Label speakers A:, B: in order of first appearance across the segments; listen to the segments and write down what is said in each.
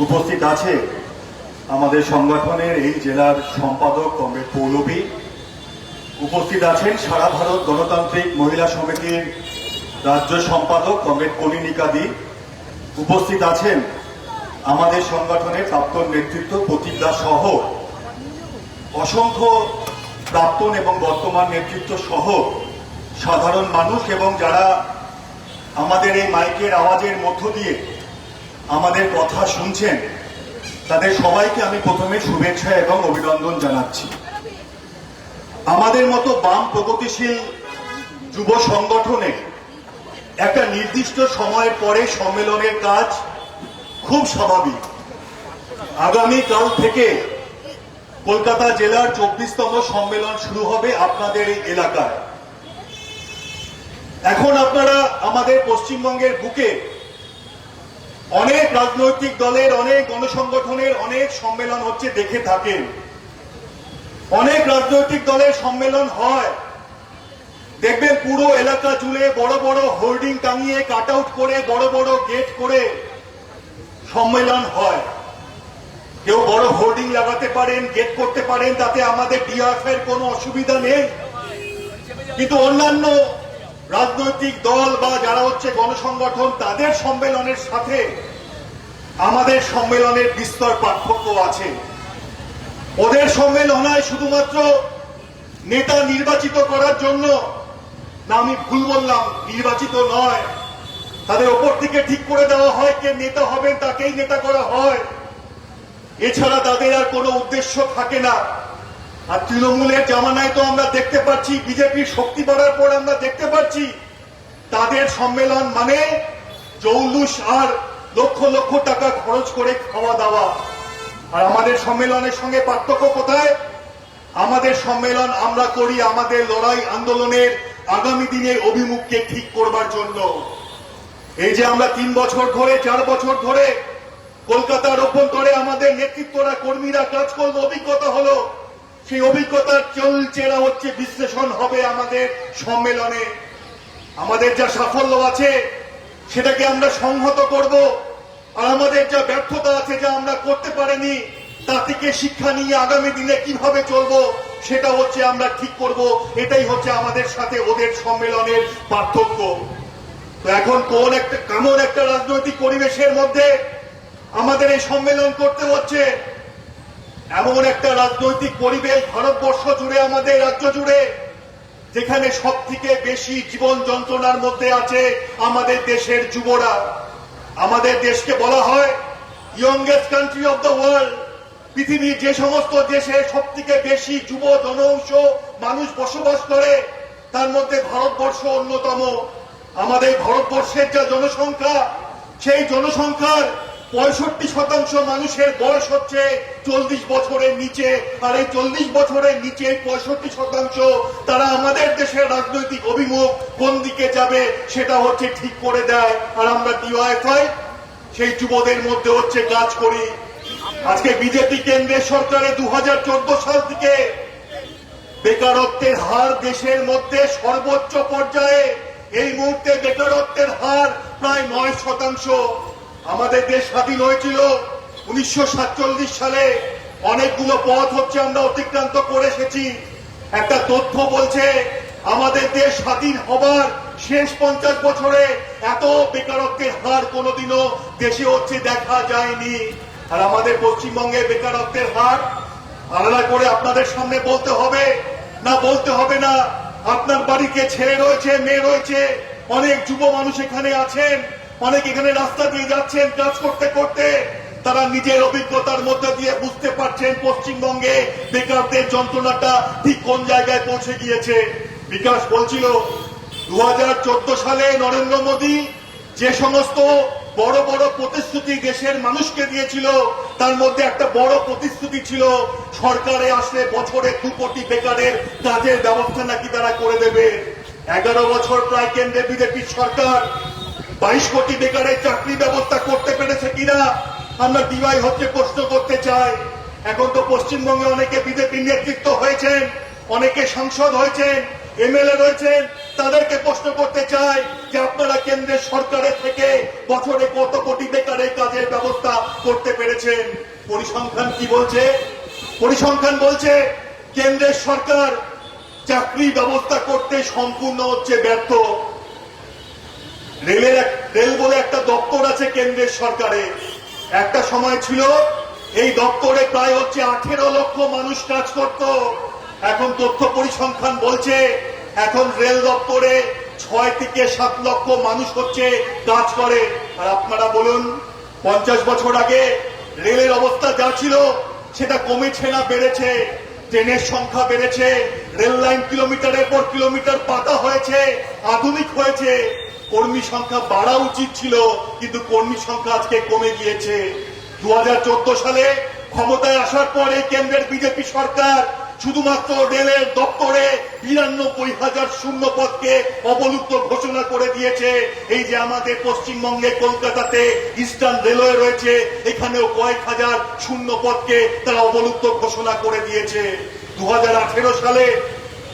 A: উপস্থিত আছে আমাদের সংগঠনের এই জেলার সম্পাদক কমরেড পৌলবী। উপস্থিত আছেন সারা ভারত গণতান্ত্রিক মহিলা সমিতির রাজ্য সম্পাদক কমরেড কলিনিকা দি। উপস্থিত আছেন আমাদের সংগঠনের প্রাক্তন নেতৃত্ব প্রতিজ্ঞা সহ অসংখ্য প্রাক্তন এবং বর্তমান নেতৃত্ব সহ সাধারণ মানুষ এবং যারা আমাদের এই মাইকের আওয়াজের মধ্য দিয়ে আমাদের কথা শুনছেন, তাদের সবাইকে আমি প্রথমে শুভেচ্ছা এবং অভিনন্দন জানাচ্ছি। আমাদের মতো বাম প্রগতিশীল যুব সংগঠনে একটা নির্দিষ্ট সময়ের পরে সম্মেলনের কাজ খুব স্বাভাবিক। আগামী কাল থেকে কলকাতা জেলার চব্বিশতম সম্মেলন শুরু হবে আপনাদের এই এলাকায়। এখন আপনারা আমাদের পশ্চিমবঙ্গের বুকে অনেক রাজনৈতিক দলের, অনেক গণসংগঠনের অনেক সম্মেলন হচ্ছে দেখে থাকেন। অনেক রাজনৈতিক দলের সম্মেলন হয়। দেখবেন পুরো এলাকা জুড়ে বড় বড় হোর্ডিং টাঙিয়ে কাট আউট করে, বড় বড় গেট করে সম্মেলন হয়। কেউ বড় হোর্ডিং লাগাতে পারেন, গেট করতে পারেন, তাতে আমাদের ডিআরএফ এর কোনো অসুবিধা নেই। কিন্তু অন্যান্য রাজনৈতিক দল বা যারা হচ্ছে গণসংগঠন, তাদের সম্মেলনের সাথে আমাদের সম্মেলনের বিস্তর পার্থক্য আছে। ওদের সম্মেলন হয় শুধুমাত্র নেতা নির্বাচিত করার জন্য না, আমি ভুল বললাম, নির্বাচিত নয়। তাদের ওপর থেকে ঠিক করে দেওয়া হয় কে নেতা হবেন, তাকেই নেতা করা হয়। এছাড়া তাদের আর কোনো উদ্দেশ্য থাকে না। আর তৃণমূলের জামানায় তো আমরা দেখতে পাচ্ছি, বিজেপির শক্তি বাড়ার পর আমরা দেখতে পাচ্ছি, তাদের সম্মেলন মানে জৌলুস আর লক্ষ লক্ষ টাকা খরচ করে খাওয়া দাওয়া। আর আমাদের সম্মেলনের সঙ্গে পার্থক্য কোথায়? আমাদের সম্মেলন আমরা করি আমাদের লড়াই আন্দোলনের আগামী দিনের অভিমুখকে ঠিক করবার জন্য। এই যে আমরা তিন বছর ধরে, চার বছর ধরে কলকাতার অভ্যন্তরে আমাদের নেতৃত্বরা, কর্মীরা কাজ করল, অভিজ্ঞতা হলো সেই অভিজ্ঞতার চলচেরা হচ্ছে বিশ্লেষণ হবে আমাদের সম্মেলনে। আমাদের যা সাফল্য আছে, সেটাকে আমরা সংহত করব। আর আমাদের যা ব্যর্থতা আছে যা আমরা করতে পারিনি, তা থেকে শিক্ষা নিয়ে আগামী দিনে কীভাবে চলবো, সেটা হচ্ছে আমরা ঠিক করব। এটাই হচ্ছে আমাদের সাথে ওদের সম্মেলনের পার্থক্য। তো এখন কোন একটা, কেমন একটা রাজনৈতিক পরিবেশের মধ্যে আমাদের এই সম্মেলন করতে হচ্ছে এমন একটা রাজনৈতিক পরিবেশ ভারতবর্ষ জুড়ে, আমাদের রাজ্য জুড়ে, যেখানে সব থেকে বেশি জীবন যন্ত্রণার মধ্যে আছে আমাদের দেশের যুবরা। আমাদের দেশকে বলা হয় youngest country of the world পৃথিবীর যে সমস্ত দেশে সব থেকে বেশি যুব জনঅংশ মানুষ বসবাস করে, তার মধ্যে ভারতবর্ষ অন্যতম। আমাদের ভারতবর্ষের যা জনসংখ্যা, সেই জনসংখ্যার পঁয়ষট্টি শতাংশ মানুষের বয়স হচ্ছে চল্লিশ বছরের নিচে, আর এই চল্লিশ বছরের নিচে পঁয়ষট্টি শতাংশ তারা আমাদের দেশের রাজনৈতিক অভিমুখ কোন দিকে যাবে সেটা হচ্ছে ঠিক করে দেয়। আর আমরা ডিওয়াইফাই সেই যুবদের মধ্যে হচ্ছে কাজ করি। আজকে বিজেপি কেন্দ্রের সরকারে দু হাজার চোদ্দ সাল থেকে বেকারত্বের হার দেশের মধ্যে সর্বোচ্চ পর্যায়ে। এই মুহূর্তে বেকারত্বের হার প্রায় নয় শতাংশ। আমাদের দেশ স্বাধীন হয়েছিল উনিশশো সাতচল্লিশ সালে। অনেকগুলো পথ হচ্ছে আমরা অতিক্রান্ত করে এসেছি। একটা তথ্য বলছে, আমাদের দেশ স্বাধীন হবার শেষ পঞ্চাশ বছরে এত বেকারত্বের হার কোনোদিনও দেশে হচ্ছে দেখা যায়নি। আর আমাদের পশ্চিমবঙ্গে বেকারত্বের হার, আলাদা করে আপনাদের সামনে বলতে হবে, না বলতে হবে না, আপনার বাড়িতে ছেলে রয়েছে, মেয়ে রয়েছে, অনেক যুব মানুষ এখানে আছেন। অনেক এখানে রাস্তা দিয়ে যাচ্ছেন, কাজ করতে করতে। তারা নিজের অভিজ্ঞতার মধ্যে দিয়ে বুঝতে পারছেন পশ্চিমবঙ্গে বেকারদের যন্ত্রণাটা ঠিক কোন জায়গায় পৌঁছে গিয়েছে। বিকাশ বলছিল দু সালে নরেন্দ্র মোদী যে সমস্ত বড় বড় প্রতিশ্রুতি দেশের মানুষকে দিয়েছিল, তার মধ্যে একটা বড় প্রতিশ্রুতি ছিল, সরকারে আসলে বছরে দু কোটি বেকারের কাজের ব্যবস্থা নাকি তারা করে দেবে। এগারো বছর প্রায় কেন্দ্রে বিজেপির সরকার বাইশ কোটি বেকারের চাকরি ব্যবস্থা করতে পেরেছে কিনা? আমরা ডিওয়াই হচ্ছে প্রশ্ন করতে চাই। এখন তো পশ্চিমবঙ্গে অনেকে বিজেপির নেতৃত্ব হয়েছেন, অনেকে সাংসদ হয়েছেন, এমএলএ রয়েছেন, তাদেরকে প্রশ্ন করতে চাই যে আপনারা কেন্দ্রের সরকারের থেকে বছরে কত কোটি বেকারের কাজের ব্যবস্থা করতে পেরেছেন? পরিসংখ্যান কি বলছে? পরিসংখ্যান বলছে কেন্দ্রের সরকার চাকরি ব্যবস্থা করতে সম্পূর্ণ হচ্ছে ব্যর্থ। রেলের রেল বলে একটা দপ্তর আছে কেন্দ্রের সরকারে। একটা সময় ছিল, এই দপ্তরে প্রায় হচ্ছে আঠেরো লক্ষ মানুষ কাজ করত। এখন তথ্য পরিসংখ্যান বলছে, এখন রেল দপ্তরে ছয় থেকে সাত লক্ষ মানুষ হচ্ছে কাজ করে। আর আপনারা বলুন, পঞ্চাশ বছর আগে রেলের অবস্থা যা ছিল, সেটা কমেছে না বেড়েছে। ট্রেনের সংখ্যা বেড়েছে, রেল লাইন কিলোমিটারের পর কিলোমিটার পাতা হয়েছে, আধুনিক হয়েছে। কর্মী সংখ্যা বাড়া উচিত ছিল, কিন্তু কর্মী সংখ্যা আজকে কমে গিয়েছে। দু সালে ক্ষমতায় আসার পরে কেন্দ্রের বিজেপি সরকার শুধুমাত্র রেলের দপ্তরে বিরানব্বই হাজার শূন্য পদকে অবলুপ্ত ঘোষণা করে দিয়েছে। এই যে আমাদের পশ্চিমবঙ্গে কলকাতাতে ইস্টার্ন রেলওয়ে রয়েছে, এখানেও কয়েক হাজার শূন্য পদকে তারা অবলুপ্ত ঘোষণা করে দিয়েছে। দু হাজার আঠেরো সালে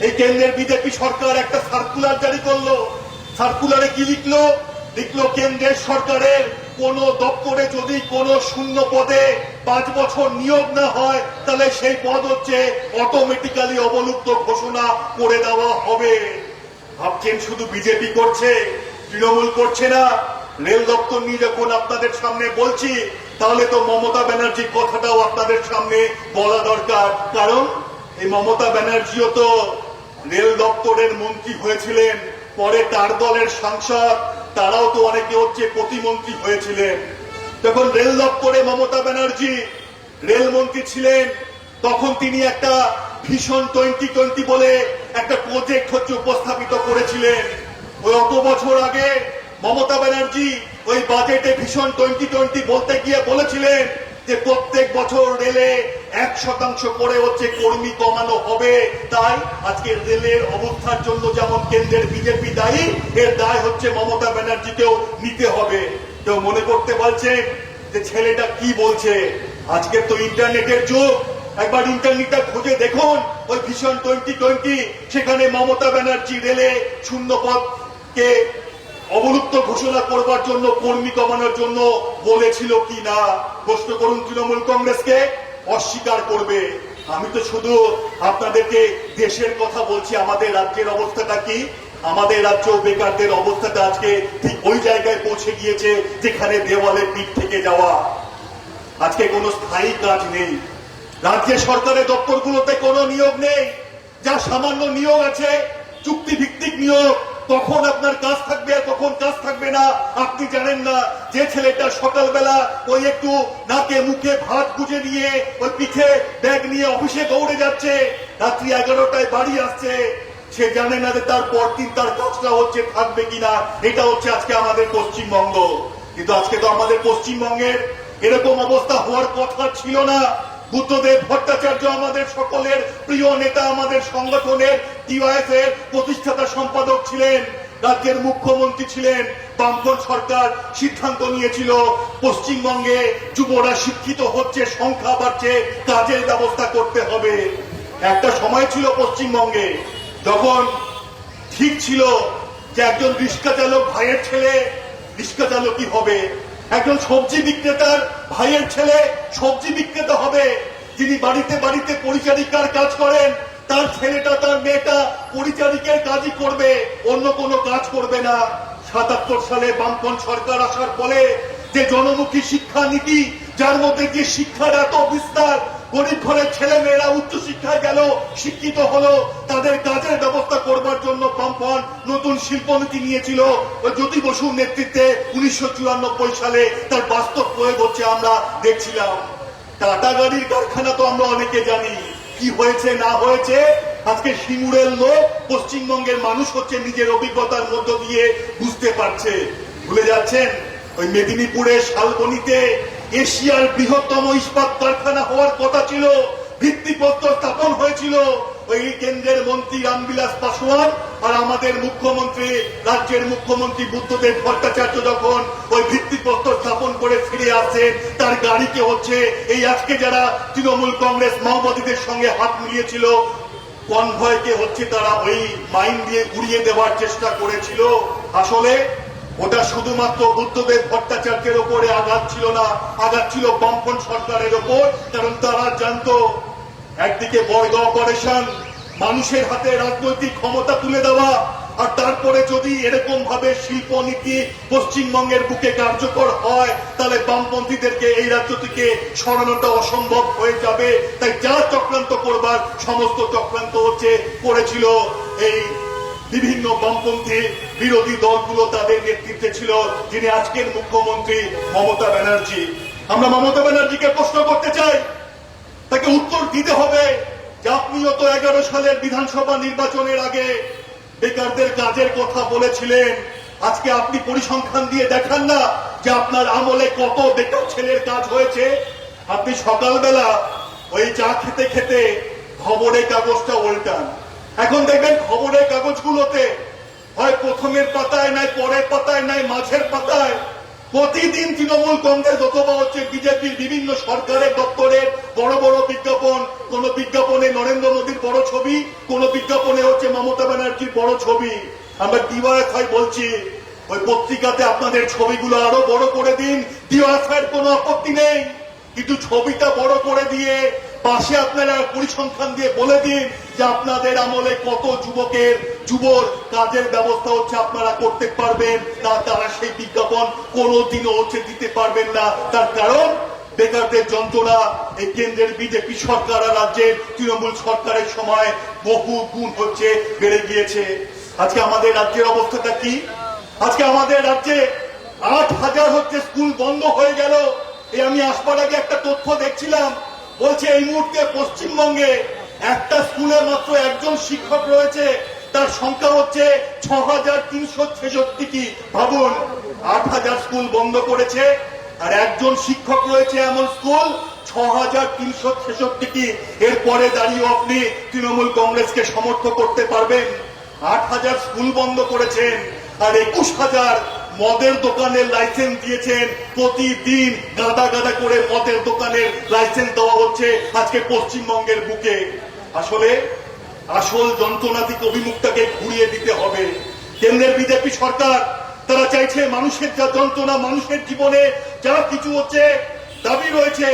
A: এই কেন্দ্রের বিজেপি সরকার একটা সার্কুলার জারি করল। সার্কুলারে কি লিখলো? লিখলো, কেন্দ্রের সরকারের কোন দপ্তরে যদি কোন শূন্য পদে পাঁচ বছর নিয়োগ না হয়, তাহলে সেই পদ হচ্ছে অটোমেটিক্যালি অবলুপ্ত ঘোষণা করে দেওয়া হবে। ভাবছেন শুধু বিজেপি করছে, তৃণমূল করছে না। রেল দপ্তর নিয়ে যখন আপনাদের সামনে বলছি, তাহলে তো মমতা ব্যানার্জির কথাটাও আপনাদের সামনে বলা দরকার। কারণ এই মমতা ব্যানার্জিও তো রেল দপ্তরের মন্ত্রী হয়েছিলেন। পরে তার দলের সাংসদ, তারাও তো অনেকে হচ্ছে প্রতিমন্ত্রী হয়েছিলেন। যখন রেল দপ্তরে মমতা ব্যানার্জি রেলমন্ত্রী ছিলেন, তখন তিনি একটা ভীষণ টোয়েন্টি টোয়েন্টি বলে একটা প্রজেক্ট হচ্ছে উপস্থাপিত করেছিলেন। ওই অত বছর আগে মমতা ব্যানার্জি ওই বাজেটে ভীষণ টোয়েন্টি টোয়েন্টি বলতে গিয়ে বলেছিলেন যে প্রত্যেক বছর রেলে এক শতাংশ করে হচ্ছে কর্মী কমানো হবে। তাই আজকে রেলের অবস্থার জন্য যেমন কেন্দ্রের বিজেপি দায়ী, এর দায় হচ্ছে মমতা ব্যানার্জিকেও নিতে হবে। কেউ মনে করতে পারছে যে ছেলেটা কি বলছে? আজকে তো ইন্টারনেটের যুগ। একবার ইন্টারনেটটা খুঁজে দেখুন। ওই ভীষণ টোয়েন্টি টোয়েন্টি, সেখানে মমতা ব্যানার্জি রেলে শূন্য পদকে অবলুপ্ত ঘোষণা করবার জন্য, কর্মী কমানোর জন্য বলেছিল কি না প্রশ্ন করুন তৃণমূল কংগ্রেসকে। অস্বীকার করবে। আমি তো শুধু আপনাদেরকে দেশের কথা বলছি। আমাদের রাজ্যের অবস্থাটা কি? আমাদের রাজ্য বেকারদের অবস্থাটা আজকে ঠিক ওই জায়গায় পৌঁছে গিয়েছে, যেখানে দেওয়ালের পিঠ থেকে যাওয়া। আজকে কোনো স্থায়ী কাজ নেই। রাজ্যের সরকারের দপ্তরগুলোতে কোনো নিয়োগ নেই। যা সামান্য নিয়োগ আছে চুক্তি ভিত্তিক নিয়োগ কখন আপনার কাজ থাকবে আর কখন কাজ থাকবে না। আপনি জানেন না, যে ছেলেটা সকালবেলা ওই একটু নাকে মুখে ভাত গুজে নিয়ে ওই পিঠে ব্যাগ নিয়ে অফিসে দৌড়ে যাচ্ছে। রাত্রি এগারোটায় বাড়ি আসছে। সে জানে না যে তার পরদিন তার কাজটা হচ্ছে, থাকবে কিনা। এটা হচ্ছে আজকে আমাদের পশ্চিমবঙ্গ। কিন্তু আজকে তো আমাদের পশ্চিমবঙ্গের এরকম অবস্থা হওয়ার কথা ছিল না। বুদ্ধদেব ভট্টাচার্য আমাদের সকলের প্রিয় নেতা আমাদের সংগঠনের টিওএস এর প্রতিষ্ঠাতা সম্পাদক ছিলেন, রাজ্যের মুখ্যমন্ত্রী ছিলেন, বামফ্রন্ট সরকার সিদ্ধান্ত নিয়েছিল, পশ্চিমবঙ্গে যুবরা শিক্ষিত হচ্ছে, সংখ্যা বাড়ছে, কাজের ব্যবস্থা করতে হবে। একটা সময় ছিল পশ্চিমবঙ্গে, যখন ঠিক ছিল যে একজন রিক্সা চালক ভাইয়ের ছেলে, রিক্সা চালকই হবে। একজন সবজি বিক্রেতার ভাইয়ের ছেলে সবজি বিক্রেতা হবে। যিনি বাড়িতে বাড়িতে পরিচারিকার কাজ করেন, তার ছেলেটা, তার মেয়েটা পরিচারিকের কাজই করবে, অন্য কোনো কাজ করবে না। সাতাত্তর সালে বামপন সরকার আসার ফলে যে জনমুখী শিক্ষা নীতি যার মধ্যে যে শিক্ষার এত বিস্তার গরিব ঘরের ছেলে মেয়েরা উচ্চ শিক্ষায় গেল, শিক্ষিত হলো, তাদের কাজের ব্যবস্থা করবার জন্য বামপন নতুন শিল্পনীতি নিয়েছিল। জ্যোতি বসুর নেতৃত্বে উনিশশো সালে তার বাস্তব প্রয়োগ হচ্ছে আমরা দেখছিলাম। টাটা গাড়ির কারখানা তো আমরা অনেকে জানি। কি হয়েছে, না হয়েছে? আজকে সিঙ্গুরের লোক পশ্চিমবঙ্গের মানুষ হচ্ছে নিজের অভিজ্ঞতার মধ্য দিয়ে বুঝতে পারছে। ভুলে যাচ্ছেন? ওই মেদিনীপুরের শালবনিতে এশিয়ার বৃহত্তম ইস্পাত কারখানা হওয়ার কথা ছিল ভিত্তিপত্র স্থাপন হয়েছিল। ওই কেন্দ্রের মন্ত্রী রামবিলাস পাসওয়ান আর আমাদের মুখ্যমন্ত্রী, রাজ্যের মুখ্যমন্ত্রী বুদ্ধদেব ভট্টাচার্য যখন ওই ভিত্তিপত্র স্থাপন করে ফিরে আসেন, তার গাড়িকে হচ্ছে এই আজকে যারা তৃণমূল কংগ্রেস মাওবাদীদের সঙ্গে হাত মিলিয়েছিল, কনভয়কে হচ্ছে তারা ওই মাইন দিয়ে উড়িয়ে দেওয়ার চেষ্টা করেছিল। আসলে ওটা শুধুমাত্র বুদ্ধদেব ভট্টাচার্যের ওপরে আঘাত ছিল না, আঘাত ছিল বামপন সরকারের ওপর, কারণ তারা জানতো একদিকে বৈধ অপারেশন, মানুষের হাতে রাজনৈতিক ক্ষমতা তুলে দেওয়া, আর তারপরে যদি এরকম ভাবে শিল্পনীতি পশ্চিমবঙ্গের বুকে কার্যকর হয়, তাহলে বামপন্থীদেরকে এই রাজ্য থেকে সরানোটা অসম্ভব হয়ে যাবে। তাই যা চক্রান্ত করবার, সমস্ত চক্রান্ত হচ্ছে, করেছিল এই বিভিন্ন বামপন্থী বিরোধী দলগুলো তাদের নেতৃত্বে ছিল, যিনি আজকের মুখ্যমন্ত্রী মমতা ব্যানার্জি। আমরা মমতা ব্যানার্জিকে প্রশ্ন করতে চাই, তাকে উত্তর দিতে হবে যে আপনিও তো এগারো সালের বিধানসভা নির্বাচনের আগে বেকারদের কাজের কথা বলেছিলেন। আজকে আপনি পরিসংখ্যান দিয়ে দেখান না যে আপনার আমলে কত বেকার ছেলের কাজ হয়েছে। আপনি সকালবেলা ওই চা খেতে খেতে খবরের কাগজটা উল্টান। এখন দেখবেন খবরের কাগজগুলোতে হয় প্রথমের পাতায় নাই পরের পাতায় নাই, মাঝের পাতায়। প্রতিদিন তৃণমূল কংগ্রেস অথবা হচ্ছে বিজেপির বিভিন্ন সরকারের দপ্তরের বড় বড় বিজ্ঞাপন, কোন বিজ্ঞাপনে নরেন্দ্র মোদীর বড় ছবি, কোন বিজ্ঞাপনে হচ্ছে মমতা ব্যানার্জির বড় ছবি। আমরা ডিওয়াইফাই বলছি, ওই পত্রিকাতে আপনাদের ছবিগুলো আরও বড় করে দিন। ডিওয়াইফাইয়ের কোনো আপত্তি নেই। কিন্তু ছবিটা বড় করে দিয়ে পাশে আপনারা পরিসংখ্যান দিয়ে বলে দিন যে আপনাদের আমলে কত যুবকের, যুবর কাজের ব্যবস্থা হচ্ছে আপনারা করতে পারবেন তা তারা সেই বিজ্ঞাপন কোনোদিনও হচ্ছে দিতে পারবেন না। তার কারণ, বেকারদের যন্ত্রণা, এই কেন্দ্রের বিজেপি সরকার আর রাজ্যের তৃণমূল সরকারের সময় বহু গুণ হচ্ছে, বেড়ে গিয়েছে। আজকে আমাদের রাজ্যের অবস্থাটা কি? আজকে আমাদের রাজ্যে আট হাজার হচ্ছে স্কুল বন্ধ হয়ে গেল। এই আমি আসবার আগে একটা তথ্য দেখছিলাম। বলছে, এই মুহূর্তে পশ্চিমবঙ্গে একটা স্কুলে মাত্র একজন শিক্ষক রয়েছে। তার সংখ্যা হচ্ছে ছ হাজার তিনশো ছেষট্টিটি। ভাবুন আট হাজার স্কুল বন্ধ করেছে আর একজন শিক্ষক রয়েছে এমন স্কুল ছ হাজার তিনশো ছেষট্টিটি। এরপরে দাঁড়িয়ে আপনি তৃণমূল কংগ্রেসকে সমর্থ করতে পারবেন। আট হাজার স্কুল বন্ধ করেছেন আর একুশ হাজার মদের দোকানের লাইসেন্স দিয়েছেন। প্রতিদিন গাদা গাদা করে মদের দোকানের লাইসেন্স দেওয়া হচ্ছে আজকে পশ্চিমবঙ্গের বুকে। আসলে আসল যন্ত্রণা থেকে অভিমুখটাকে ঘুরিয়ে দিতে হবে। কেন্দ্রের বিজেপি সরকার, তারা চাইছে মানুষের যা যন্ত্রণা, মানুষের জীবনে যা কিছু হচ্ছে, দাবি রয়েছে,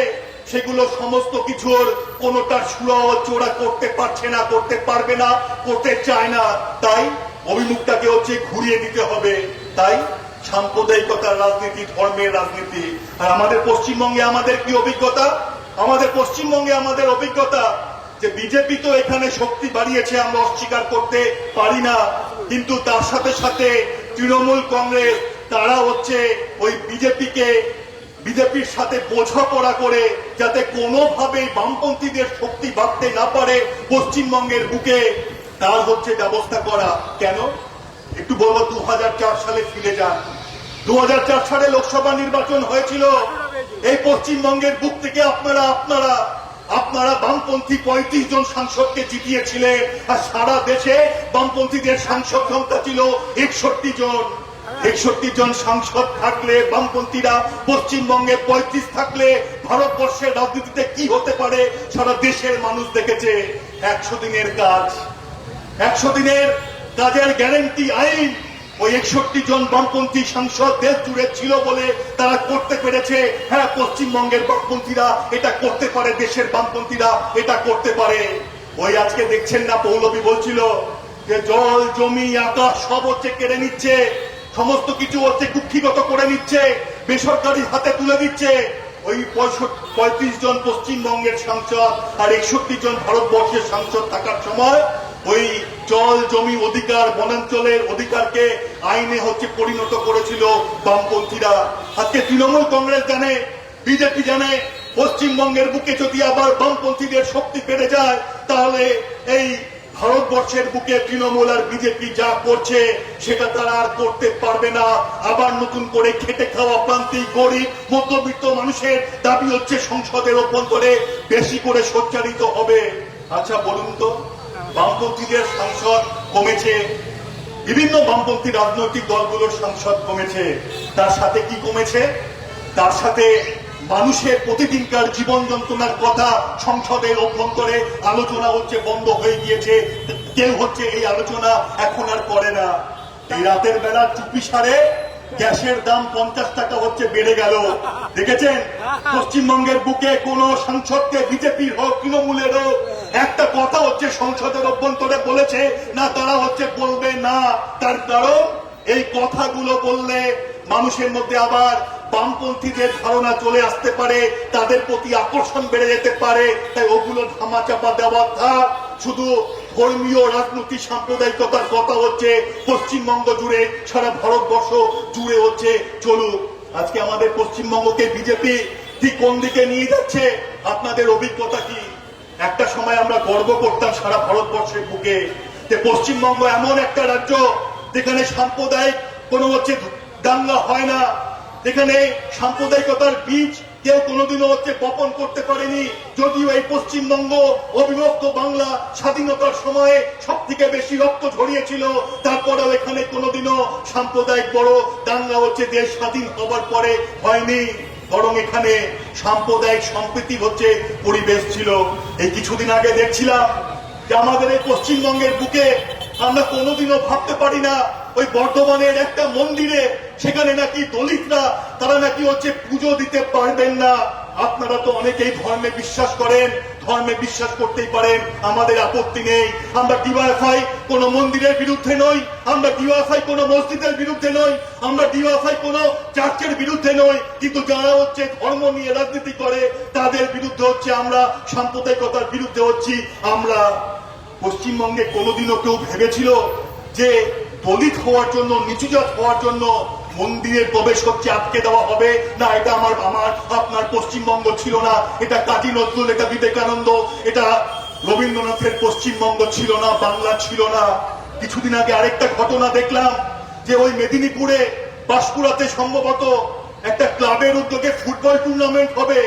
A: সেগুলো সমস্ত কিছুর কোনোটার সুরাহ চোরা করতে পারছে না, করতে পারবে না, করতে চায় না। তাই অভিমুখটাকে হচ্ছে ঘুরিয়ে দিতে হবে। তাই সাম্প্রদায়িকতার রাজনীতি, ধর্মের রাজনীতি। আর আমাদের পশ্চিমবঙ্গে আমাদের কি অভিজ্ঞতা? আমাদের পশ্চিমবঙ্গে আমাদের অভিজ্ঞতা যে বিজেপি তো এখানে শক্তি বাড়িয়েছে, আমরা অস্বীকার করতে পারি না। কিন্তু তার সাথে সাথে তৃণমূল কংগ্রেস, তারা হচ্ছে ওই বিজেপিকে, বিজেপির সাথে বোঝাপড়া করে যাতে কোনোভাবেই বামপন্থীদের শক্তি বাড়তে না পারে পশ্চিমবঙ্গের বুকে, তার হচ্ছে ব্যবস্থা করা। কেন? একটু বলব দু হাজার চার সালে ফিরে যান। দু সালে লোকসভা নির্বাচন হয়েছিল। এই পশ্চিমবঙ্গের বুক থেকে আপনারা আপনারা আপনারা বামপন্থী পঁয়ত্রিশ জন সাংসদকে জিতিয়েছিলেন আর সারা দেশে বামপন্থীদের সাংসদ সংখ্যা ছিল একষট্টি জন। একষট্টি জন সাংসদ থাকলে বামপন্থীরা পশ্চিমবঙ্গে পঁয়ত্রিশ থাকলে ভারতবর্ষের রাজনীতিতে কি হতে পারে সারা দেশের মানুষ দেখেছে। একশো দিনের কাজ। একশো দিনের কাজের গ্যারেন্টি আইন ওই একষট্টি জন বামপন্থী সাংসদ দেশ জুড়ে ছিল বলে তারা করতে পেরেছে। হ্যাঁ পশ্চিমবঙ্গের বামপন্থীরা এটা করতে পারে, দেশের বামপন্থীরা এটা করতে পারে। ওই আজকে দেখছেন না, পৌলবী বলছিল যে জল, জমি, আকাশ সব হচ্ছে কেড়ে নিচ্ছে। সমস্ত কিছু হচ্ছে কুক্ষিগত করে নিচ্ছে। বেসরকারি হাতে তুলে দিচ্ছে। ওই পঁয়ত্রিশ জন পশ্চিমবঙ্গের সাংসদ আর একষট্টি জন ভারতবর্ষের সাংসদ থাকার সময় ওই জল, জমি অধিকার, বনাঞ্চলের অধিকারকে আইনে হচ্ছে পরিণত করেছিল বামপন্থীরা। আজকে তৃণমূল কংগ্রেস জানে, বিজেপি জানে, পশ্চিমবঙ্গের বুকে যদি আবার বামপন্থীদের শক্তি বেড়ে যায়, তাহলে এই ভারতবর্ষের বুকে তৃণমূল আর বিজেপি যা করছে, সেটা তারা আর করতে পারবে না। আবার নতুন করে খেটে খাওয়া প্রান্তিক গরিব, মধ্যবিত্ত মানুষের দাবি হচ্ছে সংসদের অভ্যন্তরে বেশি করে সঞ্চালিত হবে। আচ্ছা বলুন তো। বামপন্থীদের সাংসদ কমেছে। বিভিন্ন বামপন্থী রাজনৈতিক দলগুলোর সাংসদ কমেছে। তার সাথে কি কমেছে? তার সাথে মানুষের প্রতিদিনকার জীবন যন্ত্রণার কথা সংসদের অভ্যন্তরে আলোচনা হচ্ছে, বন্ধ হয়ে গিয়েছে। কেউ হচ্ছে এই আলোচনা এখন আর করে না। এই রাতের বেলা চুপি সারে গ্যাসের দাম পঞ্চাশ টাকা হচ্ছে, বেড়ে গেল। দেখেছেন? পশ্চিমবঙ্গের বুকে কোন সাংসদকে বিজেপির হোক, তৃণমূলের হোক একটা কথা হচ্ছে সংসদের অভ্যন্তরে বলেছে, না, তারা হচ্ছে বলবে না। তার কারণ, এই কথাগুলো বললে মানুষের মধ্যে আবার বামপন্থীদের ধারণা চলে আসতে পারে, তাদের প্রতি আকর্ষণ বেড়ে যেতে পারে। তাই ওগুলো ধামাচাপা দেওয়া থাক শুধু ধর্মীয় রাজনৈতিক সাম্প্রদায়িকতার কথা হচ্ছে, পশ্চিমবঙ্গ জুড়ে সারা ভারতবর্ষ জুড়ে হচ্ছে, চলুক। আজকে আমাদের পশ্চিমবঙ্গকে বিজেপি ঠিক কোন দিকে নিয়ে যাচ্ছে? আপনাদের অভিজ্ঞতা কি? একটা সময় আমরা গর্ব করতাম সারা ভারতবর্ষের বুকে যে পশ্চিমবঙ্গ এমন একটা রাজ্য যেখানে সাম্প্রদায়িক কোনো হচ্ছে দাঙ্গা হয় না, যেখানে সাম্প্রদায়িকতার বীজ কেউ কোনোদিনও হচ্ছে বপন করতে পারেনি। যদিও এই পশ্চিমবঙ্গ অবিভক্ত বাংলা স্বাধীনতার সময়ে সব থেকে বেশি রক্ত ঝরিয়েছিল, তারপরেও এখানে কোনোদিনও সাম্প্রদায়িক বড় দাঙ্গা হচ্ছে দেশ স্বাধীন হবার পরে হয়নি। বরং এখানে সাম্প্রদায়িক সম্প্রীতি হচ্ছে, পরিবেশ ছিল। এই কিছুদিন আগে দেখছিলাম যে আমাদের এই পশ্চিমবঙ্গের বুকে আমরা কোনোদিনও ভাবতে পারি না, ওই বর্ধমানের একটা মন্দিরে সেখানে নাকি দলিতরা, তারা নাকি হচ্ছে পুজো দিতে পারবেন না। আপনারা তো অনেকেই ধর্মে বিশ্বাস করেন, ধর্মে বিশ্বাস করতেই পারেন, আমাদের আপত্তি নেই। আমরা ডিওয়াইফাই কোন মন্দিরের বিরুদ্ধে নই, আমরা ডিওয়াইফাই কোন মসজিদের বিরুদ্ধে নই, আমরা ডিওয়াইফাই কোন চার্চের বিরুদ্ধে নই। কিন্তু যারা হচ্ছে ধর্ম নিয়ে রাজনীতি করে, তাদের বিরুদ্ধে হচ্ছে আমরা সাম্প্রদায়িকতার বিরুদ্ধে হচ্ছি। আমরা পশ্চিমবঙ্গে কোনোদিনও কেউ ভেবেছিল যে দলিত হওয়ার জন্য নিচুজাত হওয়ার জন্য মন্দিরের প্রবেশ হচ্ছে আটকে দেওয়া হবে? না, এটা আমার আমার, আপনার পশ্চিমবঙ্গ ছিল না। এটা কাজী নজরুল, এটা বিবেকানন্দ, এটা রবীন্দ্রনাথের পশ্চিমবঙ্গ ছিল না, বাংলা ছিল না। কিছুদিন আগে আরেকটা ঘটনা দেখলাম, যে ওই মেদিনীপুরে বাঁশকুড়াতে সম্ভবত একটা ক্লাবের উদ্যোগে ফুটবল টুর্নামেন্ট হবে।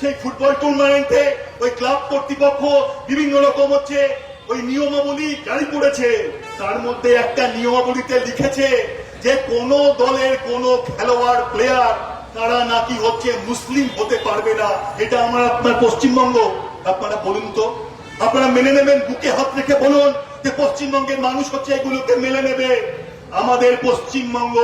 A: সেই ফুটবল টুর্নামেন্টে ওই ক্লাব কর্তৃপক্ষ বিভিন্ন রকম হচ্ছে ওই নিয়মাবলী জারি করেছে। তার মধ্যে একটা নিয়মাবলীতে লিখেছে যে কোন দলের কোন খেলোয়াড় প্লেয়ার তারা নাকি হচ্ছে মুসলিম হতে পারবে না। এটা আমার আপনার পশ্চিমবঙ্গ। আপনারা বলুন তো। আপনারা মেনে নেবেন, বুকে হাত রেখে বলুন যে পশ্চিমবঙ্গের মানুষ হচ্ছে এগুলোকে মেনে নেবে। আমাদের পশ্চিমবঙ্গ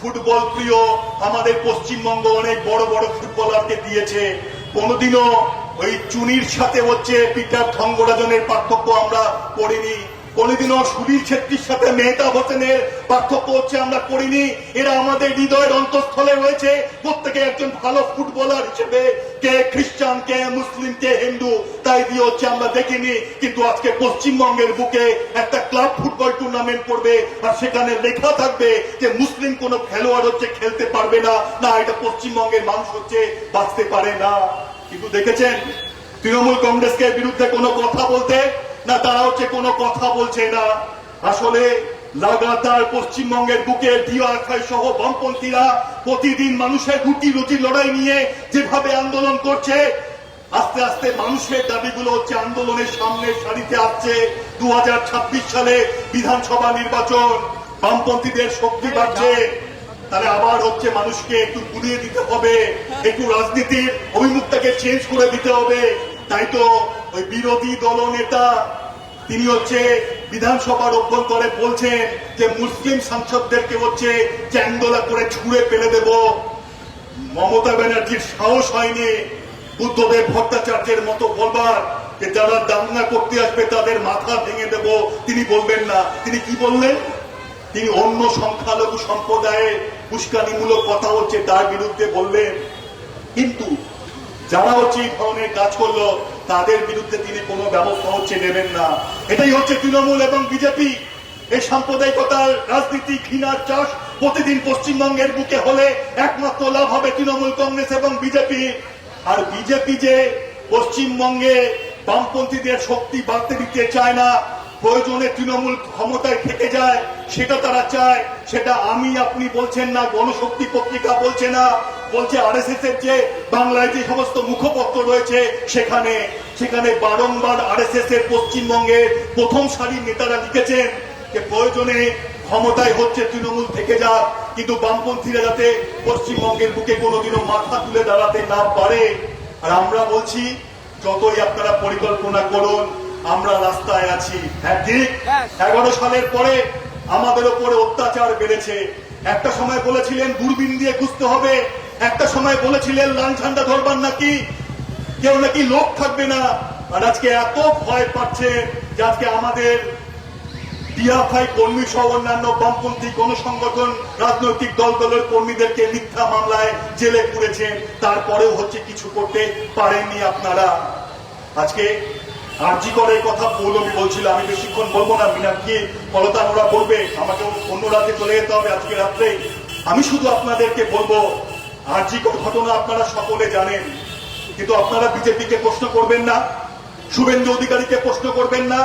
A: ফুটবল প্রিয়। আমাদের পশ্চিমবঙ্গ অনেক বড় বড় ফুটবলারকে দিয়েছে। কোনোদিনও ওই চুনির সাথে হচ্ছে পিটার থঙ্গরাজনের পার্থক্য আমরা করিনি। কোনোদিনও সুনীল ছেত্রীর সাথে মেহতাব হোসেনের পার্থক্য হচ্ছে আমরা করিনি। এরা আমাদের হৃদয়ের অন্তঃস্থলে রয়েছে। প্রত্যেকে একজন ভালো ফুটবলার হিসেবে কে খ্রিস্টান, কে মুসলিম, কে হিন্দু, তাই দিয়ে হচ্ছে আমরা দেখিনি। কিন্তু আজকে পশ্চিমবঙ্গের বুকে একটা ক্লাব ফুটবল টুর্নামেন্ট করবে আর সেখানে লেখা থাকবে যে মুসলিম কোন খেলোয়াড় হচ্ছে খেলতে পারবে না। না, এটা পশ্চিমবঙ্গের মানুষ হচ্ছে বাঁচতে পারে না। কিন্তু দেখেছেন, তৃণমূল কংগ্রেসকে বিরুদ্ধে কোনো কথা বলতে না তারা হচ্ছে কোনো কথা বলছে না। আসলে লাগাতার পশ্চিমবঙ্গের বুকে সহ বামপন্থীরা প্রতিদিন মানুষের রুটি রুটি লড়াই নিয়ে যেভাবে আন্দোলন করছে, আস্তে আস্তে মানুষের দাবিগুলো হচ্ছে আন্দোলনের সামনে সারিতে আসছে। দু হাজার ছাব্বিশ সালে বিধানসভা নির্বাচন, বামপন্থীদের শক্তি বাড়ছে। তাহলে আবার হচ্ছে মানুষকে একটু গুলিয়ে দিতে হবে, একটু রাজনীতির অভিমুখটাকে চেঞ্জ করে দিতে হবে। তাই তো ওই বিরোধী দল নেতা, তিনি হচ্ছে বিধানসভার অভ্যন্তরে বলছেন যে মুসলিম সাংসদদেরকে হচ্ছে চ্যাংদোলা করে ছুঁড়ে ফেলে দেব। মমতা ব্যানার্জির সাহস হয়নি বুদ্ধদেব ভট্টাচার্যের মতো বলবার যে যারা দাঙ্গা করতে আসবে তাদের মাথা ভেঙে দেব। তিনি বলবেন না। তিনি কি বললেন? তিনি অন্য সংখ্যালঘু সম্প্রদায়ের উস্কানিমূলক কথা হচ্ছে তার বিরুদ্ধে বললেন। কিন্তু যারা হচ্ছে এই ধরনের কাজ করল, তাদের বিরুদ্ধে তিনি কোনো ব্যবস্থা হচ্ছে নেবেন না। এটাই হচ্ছে তৃণমূল এবং বিজেপি। এই সাম্প্রদায়িকতার রাজনীতি, ঘৃণার চাষ প্রতিদিন পশ্চিমবঙ্গের বুকে হলে একমাত্র লাভ হবে তৃণমূল কংগ্রেস এবং বিজেপি। আর বিজেপি যে পশ্চিমবঙ্গে বামপন্থীদের শক্তি বাড়তে দিতে চায় না, প্রয়োজনে তৃণমূল ক্ষমতায় থেকে যায়, সেটা তারা চায়, সেটা আমি, আপনি বলছেন না, গণশক্তি পত্রিকা বলছে না। বলছে আরএসএস এর যে বাংলায় যে সমস্ত মুখপত্র রয়েছে সেখানে সেখানে বারংবার আরএসএস এর পশ্চিমবঙ্গের প্রথম সারির নেতারা লিখেছেন যে প্রয়োজনে ক্ষমতায় হচ্ছে তৃণমূল থেকে যাক কিন্তু বামপন্থীরা যাতে পশ্চিমবঙ্গের বুকে কোনোদিনও মাথা তুলে দাঁড়াতে না পারে। আর আমরা বলছি যতই আপনারা পরিকল্পনা করুন আমরা রাস্তায় আছি। হ্যাঁ ঠিক? এগারো সালের পরে আমাদের ওপরে অত্যাচার বেড়েছে। একটা সময় বলেছিলেন দূরবীন দিয়ে খুঁজতে হবে। একটা সময় বলেছিলেন, লাল ঝান্ডা ধরবার নাকি? কেউ নাকি লোক থাকবে না। আর আজকে এত ভয় পাচ্ছে যে আজকে আমাদের ডিআফআই কর্মী সহ অন্যান্য বামপন্থী গণসংগঠন, রাজনৈতিক দল দলের কর্মীদেরকে মিথ্যা মামলায় জেলে পুরেছেন তারপরেও হচ্ছে কিছু করতে পারেননি আপনারা। আজকে আরজি করে কথা বলব আমি বলছিলাম, আমি বেশিক্ষণ বলব না, মিনাক্ষী কলতান ওরা বলবে, আমাকে অন্য রাতে চলে যেতে হবে আজকে রাত্রে। আমি শুধু আপনাদেরকে বলব আরজিকর ঘটনা আপনারা সকলে জানেন, কিন্তু আপনারা বিজেপিকে প্রশ্ন করবেন না, শুভেন্দু অধিকারীকে প্রশ্ন করবেন না,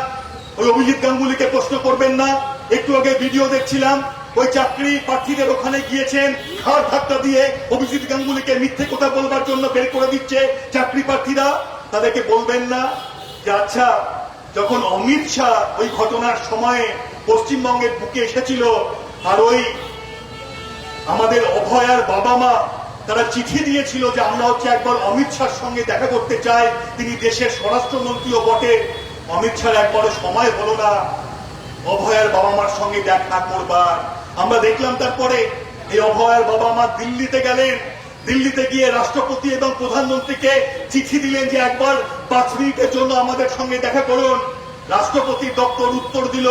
A: ওই অভিজিৎ গাঙ্গুলিকে প্রশ্ন করবেন না। একটু আগে ভিডিও দেখছিলাম, ওই চাকরি প্রার্থীদের ওখানে গিয়েছেন ঘাড় ধাক্কা দিয়ে অভিজিৎ গাঙ্গুলিকে মিথ্যে কথা বলবার জন্য বের করে দিচ্ছে চাকরি প্রার্থীরা। তাদেরকে বলবেন না যে আচ্ছা যখন অমিত শাহ ওই ঘটনার সময়ে পশ্চিমবঙ্গের বুকে এসেছিল, আর ওই আমাদের অভয়ার বাবা মা তারা চিঠি দিয়েছিল যে আমরা হচ্ছে একবার অমিত শাহর সঙ্গে দেখা করতে চাই। তিনি দেশের স্বরাষ্ট্রমন্ত্রীও বটে। অমিত শাহ একবারও সময় হলো না। অভয়ার বাবা মার সঙ্গে দেখা করবার। আমরা দেখলাম তারপরে এই অভয়ার বাবা মা দিল্লিতে গেলেন। দিল্লিতে গিয়ে রাষ্ট্রপতি এবং প্রধানমন্ত্রীকে চিঠি দিলেন যে একবার পাঁচ মিনিটের জন্য আমাদের সঙ্গে দেখা করুন। রাষ্ট্রপতি দপ্তর উত্তর দিল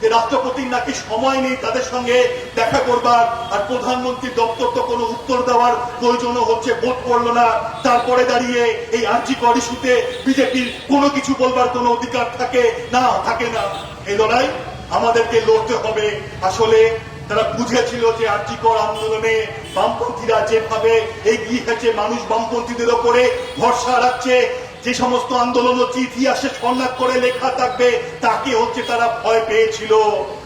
A: যে রাষ্ট্রপতির নাকি সময় নেই তাদের সঙ্গে দেখা করবার, আর প্রধানমন্ত্রী দপ্তর তো কোনো উত্তর দেওয়ার প্রয়োজনও হচ্ছে বোধ করল না। তারপরে দাঁড়িয়ে এই আর্জি কর ইস্যুতে বিজেপির কোনো কিছু বলবার কোনো অধিকার থাকে? না থাকে না। এই লড়াই আমাদেরকে লড়তে হবে। আসলে তারা বুঝেছিল যে আর্যিকর আন্দোলনে বামপন্থীরা যেভাবে এগিয়ে গেছে, মানুষ বামপন্থীদের ওপরে ভরসা রাখছে যে সমস্ত আন্দোলন হচ্ছে, ইতিহাসে স্বর্ণাক করে লেখা থাকবে, তাকে হচ্ছে তারা ভয় পেয়েছিল।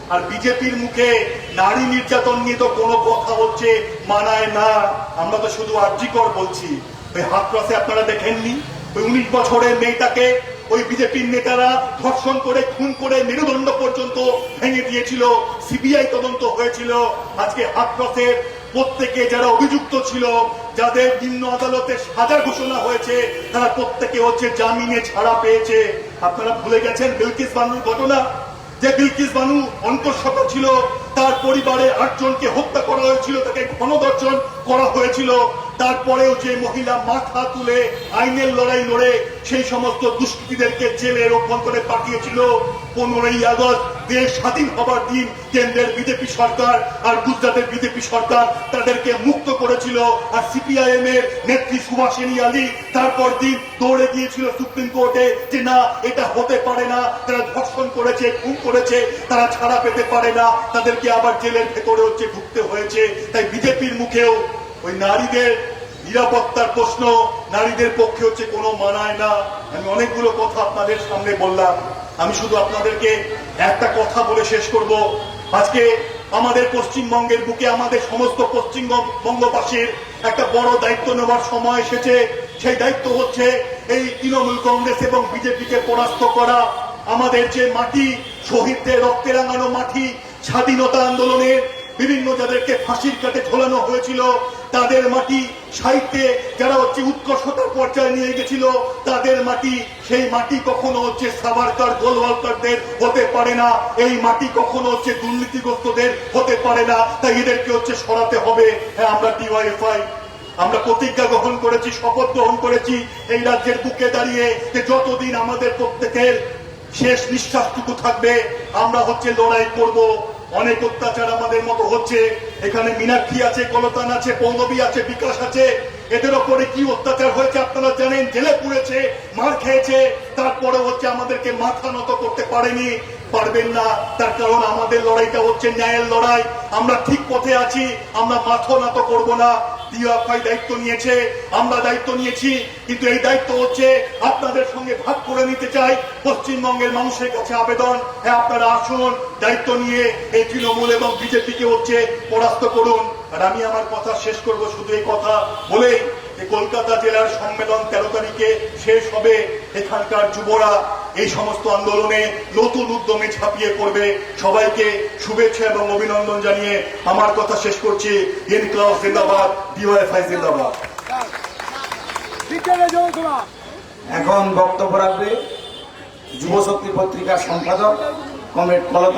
A: আর বিজেপির মুখে নারী নির্যাতন নিয়ে তো কোনো কথা হচ্ছে, মানায় না। আমরা তো শুধু আর্যিকর বলছি। ওই হাতরাসে আপনারা দেখেননি? ওই উনিশ বছরের মেয়েটাকে ওই বিজেপির নেতারা ধর্ষণ করে, খুন করে, মেরুদণ্ড পর্যন্ত ভেঙে দিয়েছিল। সিবিআই তদন্ত হয়েছিল। আজকে হাতরসের প্রত্যেকে যারা অভিযুক্ত ছিল, যাদের নিম্ন আদালতে সাজা ঘোষণা হয়েছে, তারা প্রত্যেকে হচ্ছে জামিনে ছাড়া পেয়েছে। আপনারা ভুলে গেছেন বিলকিস বানুর ঘটনা? যে বিলকিস বানু অন্তঃসত ছিল তার পরিবারে আটজনকে হত্যা করা হয়েছিল, তাকে গণদর্শন করা হয়েছিল। তারপরেও যে মহিলা মাথা তুলে আইনের লড়াই লড়ে সেই সমস্ত দুষ্কৃতীদেরকে জেলের অভ্যন্তরে পাঠিয়েছিল। পনেরোই আগস্ট দেশ স্বাধীন হবার দিন কেন্দ্রের বিজেপি সরকার আর গুজরাটের বিজেপি সরকার তাদেরকে মুক্ত করেছিল। আর সিপিআইএম এর নেত্রী সুভাষিনী আলী তারপর দিন দৌড়ে গিয়েছিল সুপ্রিম কোর্টে যে না, এটা হতে পারে না, তারা ধর্ষণ করেছে, খুন করেছে, তারা ছাড়া পেতে পারে না তাদেরকে আবার জেলের ভেতরে হচ্ছে ঢুকতে হয়েছে। তাই বিজেপির মুখেও ওই নারীদের নিরাপত্তার প্রশ্ন নারীদের পক্ষে হচ্ছে কোনো মানায় না। আমি অনেকগুলো কথা আপনাদের সামনে বললাম। আমি শুধু আপনাদেরকে একটা কথা বলে শেষ করব। আজকে আমাদের পশ্চিমবঙ্গের বুকে আমাদের সমস্ত পশ্চিমবঙ্গবাসীর একটা বড় দায়িত্ব নেওয়ার সময় এসেছে। সেই দায়িত্ব হচ্ছে এই তৃণমূল কংগ্রেস এবং বিজেপিকে পরাস্ত করা। আমাদের যে মাটি, শহীদদের রক্তে রাঙানো মাটি স্বাধীনতা আন্দোলনের বিভিন্ন যাদেরকে ফাঁসির কাটে ঝোলানো হয়েছিল, তাদের মাটি সাহিত্যে যারা হচ্ছে উৎকর্ষতার পর্যায়ে নিয়ে গেছিল, তাদের মাটি, সেই মাটি কখনো হচ্ছে সাভারকার, গোলওয়ালকারদের হতে পারে না, এই মাটি কখনো হচ্ছে দুর্নীতিগ্রস্তদের হতে পারে না, তাই এদেরকে হচ্ছে সরাতে হবে। হ্যাঁ আমরা ডিওয়াইএফআই, আমরা প্রতিজ্ঞা গ্রহণ করেছি, শপথ গ্রহণ করেছি, এই রাজ্যের বুকে দাঁড়িয়ে যে যতদিন আমাদের প্রত্যেকের শেষ নিঃশ্বাসটুকু থাকবে, আমরা হচ্ছে লড়াই করব। অনেক অত্যাচার আমাদের মতো হচ্ছে। এখানে মীনাক্ষী আছে, কলতান আছে পৌলবী আছে, বিকাশ আছে। এদের ওপরে কি অত্যাচার হয়েছে আপনারা জানেন? জেলে পুড়েছে, মার খেয়েছে। তারপরে হচ্ছে আমাদেরকে মাথা নত করতে পারেনি, পারবেন না। তার কারণ আমাদের লড়াইটা হচ্ছে ন্যায়ের লড়াই। আমরা ঠিক পথে আছি, আমরা মাথা নত করব না। ডিওএফআই দায়িত্ব নিয়েছে, আমরা দায়িত্ব নিয়েছি, কিন্তু এই দায়িত্ব হচ্ছে আপনাদের সঙ্গে ভাগ করে নিতে চাই, পশ্চিমবঙ্গের মানুষের কাছে আবেদন। হ্যাঁ আপনারা আসুন, দায়িত্ব নিয়ে এই তৃণমূল এবং বিজেপিকে হচ্ছে পরাস্ত করুন। আর আমি আমার কথা শেষ করব শুধু এই কথা বলেই যে কলকাতা জেলার সম্মেলন তেরো তারিখে শেষ হবে এখানকার যুবরা এই সমস্ত আন্দোলনে নতুন উদ্যমে ঝাঁপিয়ে পড়বে। সবাইকে শুভেচ্ছা এবং অভিনন্দন জানিয়ে আমার কথা শেষ করছি। ইনকলাব জিন্দাবাদ ডিওএফআই জিন্দাবাদ।
B: এখন বক্তব্য রাখবে যুবশক্তি পত্রিকার সম্পাদক কমরেড কলকান্ত